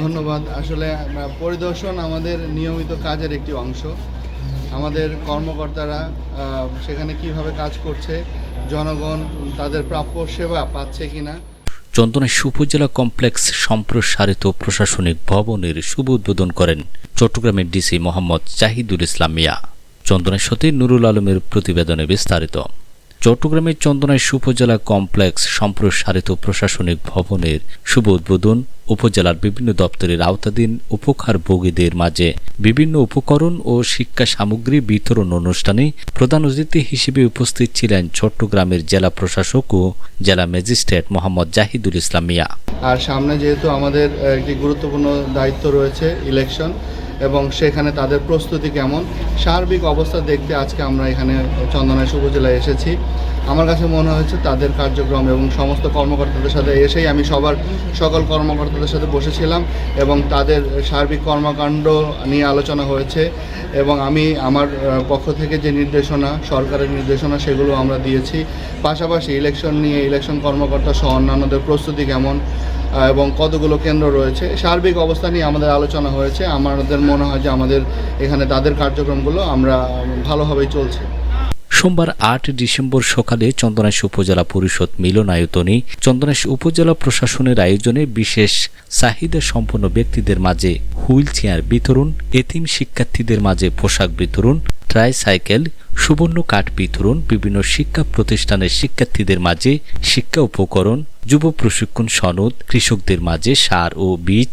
ধন্যবাদ। আসলে পরিদর্শন আমাদের নিয়মিত কাজের একটি অংশ। আমাদের কর্মকর্তারা সেখানে কীভাবে কাজ করছে, জনগণ তাদের প্রাপ্য সেবা পাচ্ছে কিনা। চন্দনাইশ উপজেলা কমপ্লেক্স সম্প্রসারিত প্রশাসনিক ভবনের শুভ উদ্বোধন করেন চট্টগ্রামের ডিসি মোহাম্মদ জাহিদুল ইসলাম মিয়া। চন্দনাইশ হতে নুরুল আলমের প্রতিবেদনে বিস্তারিত। চট্টগ্রামের চন্দনাইশ উপজেলা কমপ্লেক্স সম্প্রসারিত প্রশাসনিক ভবনের শুভ উদ্বোধন উপজেলার বিভিন্ন দপ্তরের আওতাধীন উপকার ভোগীদের মাঝে বিভিন্ন উপকরণ ও শিক্ষা সামগ্রী বিতরণ অনুষ্ঠানে প্রধান অতিথি হিসেবে উপস্থিত ছিলেন চট্টগ্রামের জেলা প্রশাসক ও জেলা ম্যাজিস্ট্রেট মোহাম্মদ জাহিদুল ইসলাম মিয়া। আর সামনে যেহেতু আমাদের একটি গুরুত্বপূর্ণ দায়িত্ব রয়েছে ইলেকশন এবং সেখানে তাদের প্রস্তুতি কেমন, সার্বিক অবস্থা দেখতে আজকে আমরা এখানে চন্দনাইশ উপজেলায় এসেছি। আমার কাছে মনে হয়েছে তাদের কার্যক্রম এবং সমস্ত কর্মকর্তাদের সাথে এসেই আমি সবার সকল কর্মকর্তাদের সাথে বসেছিলাম এবং তাদের সার্বিক কর্মকাণ্ড নিয়ে আলোচনা হয়েছে এবং আমি আমার পক্ষ থেকে যে নির্দেশনা, সরকারের নির্দেশনা সেগুলো আমরা দিয়েছি। পাশাপাশি ইলেকশন নিয়ে ইলেকশন কর্মকর্তা সহ অন্যান্যদের প্রস্তুতি কেমন এবং কতগুলো কেন্দ্র রয়েছে, সার্বিক অবস্থা নিয়ে আমাদের আলোচনা হয়েছে। আমাদের মনে হয় যে আমাদের এখানে তাদের কার্যক্রমগুলো আমরা ভালোভাবেই চলছে। সোমবার আট ডিসেম্বর সকালে চন্দনাইশ উপজেলা পরিষদ মিলনায়তনে চন্দনাইশ উপজেলা প্রশাসনের আয়োজনে বিশেষ চাহিদা সম্পন্ন ব্যক্তিদের মাঝে হুইল চেয়ার বিতরণ, এতিম শিক্ষার্থীদের মাঝে পোশাক বিতরণ ট্রাইসাইকেল সুবর্ণ কাঠ বিতরণ, বিভিন্ন শিক্ষা প্রতিষ্ঠানের শিক্ষার্থীদের মাঝে শিক্ষা উপকরণ, যুব প্রশিক্ষণ সনদ, কৃষকদের মাঝে সার ও বীজ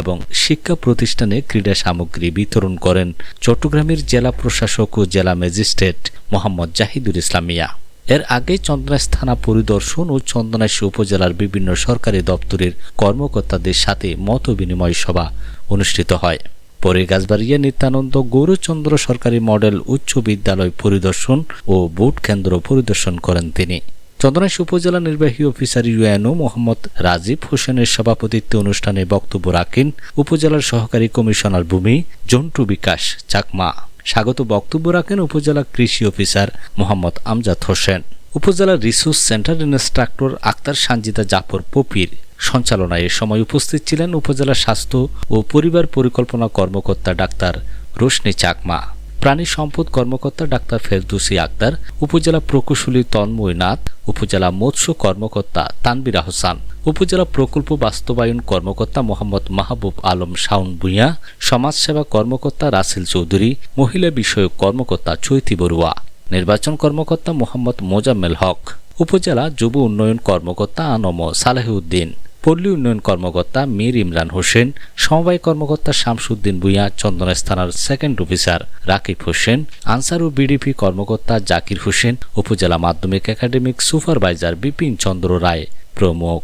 এবং শিক্ষা প্রতিষ্ঠানে ক্রীড়া সামগ্রী বিতরণ করেন চট্টগ্রামের জেলা প্রশাসক ও জেলা ম্যাজিস্ট্রেট মোহাম্মদ জাহিদুল ইসলাম মিয়া এর আগে চন্দনাইশ থানা পরিদর্শন ও চন্দনাইশ উপজেলার বিভিন্ন সরকারি দপ্তরের কর্মকর্তাদের সাথে মত বিনিময় সভা অনুষ্ঠিত হয়। পরে গাছবাড়িয়া নিত্যানন্দ গৌরচন্দ্র সরকারি মডেল উচ্চ বিদ্যালয় পরিদর্শন ও ভোট কেন্দ্র পরিদর্শন করেন তিনি। চন্দনাইশ উপজেলা নির্বাহী অফিসার ইউএনও মোহাম্মদ রাজীব হোসেনের সভাপতিত্বে অনুষ্ঠানে বক্তব্য রাখেন উপজেলার সহকারী কমিশনার ভূমি জন্টু বিকাশ চাকমা। স্বাগত বক্তব্য রাখেন উপজেলা কৃষি officer Mohammad Amjad Hossain. Upazila resource center instructor Akhtar Sanjida Jafar পপির সঞ্চালনায় এ সময় উপস্থিত ছিলেন উপজেলা স্বাস্থ্য ও পরিবার পরিকল্পনা কর্মকর্তা ডাক্তার রোশনি চাকমা, প্রাণী সম্পদ কর্মকর্তা ডাক্তার ফেরদৌসি আক্তার, উপজেলা প্রকৌশলী তন্ময় নাথ, উপজেলা মৎস্য কর্মকর্তা তানবির আহসান উপজেলা প্রকল্প বাস্তবায়ন কর্মকর্তা মোহাম্মদ মাহবুব আলম শাওন ভূঁইয়া, সমাজসেবা কর্মকর্তা রাসেল চৌধুরী, মহিলা বিষয়ক কর্মকর্তা চৈতি বড়ুয়া। নির্বাচন কর্মকর্তা মোহাম্মদ মোজাম্মেল হক, উপজেলা যুব উন্নয়ন কর্মকর্তা আনম সালেহউদ্দিন, পল্লী উন্নয়ন কর্মকর্তা মীর ইমরান হোসেন, সমবায় কর্মকর্তা শামসুদ্দিন ভুঁইয়া চন্দনাইশ থানার সেকেন্ড অফিসার রাকিব হোসেন, আনসার ও বিডিপি কর্মকর্তা জাকির হোসেন, উপজেলা মাধ্যমিক একাডেমিক সুপারভাইজার বিপিন চন্দ্র রায় প্রমুখ।